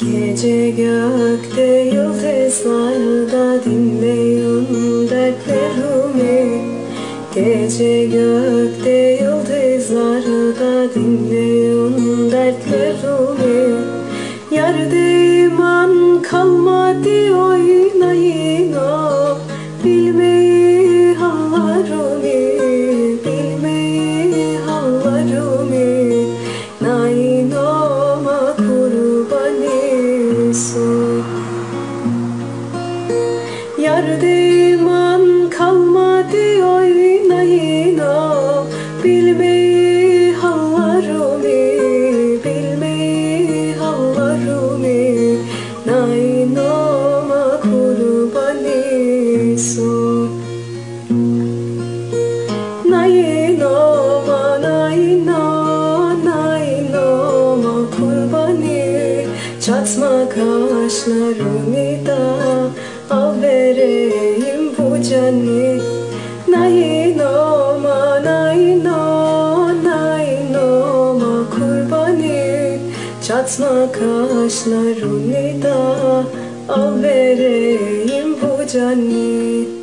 Gece gökte yıldızlarda dinleyin dertlerimi. Gece gökte yıldızlarda dinleyin dertlerimi. Yerde Yerde iman kalmadı oynayın o. Bilmeyi hallarımı, bilmeyi hallarımı Nainoma kurbanısı Nainoma, naino, nainoma kurbanı Çatma kaşlarımı da al bu canı. Nainoma, naino, nainoma kurbanı. Çatma kaşlarımı da al bu canı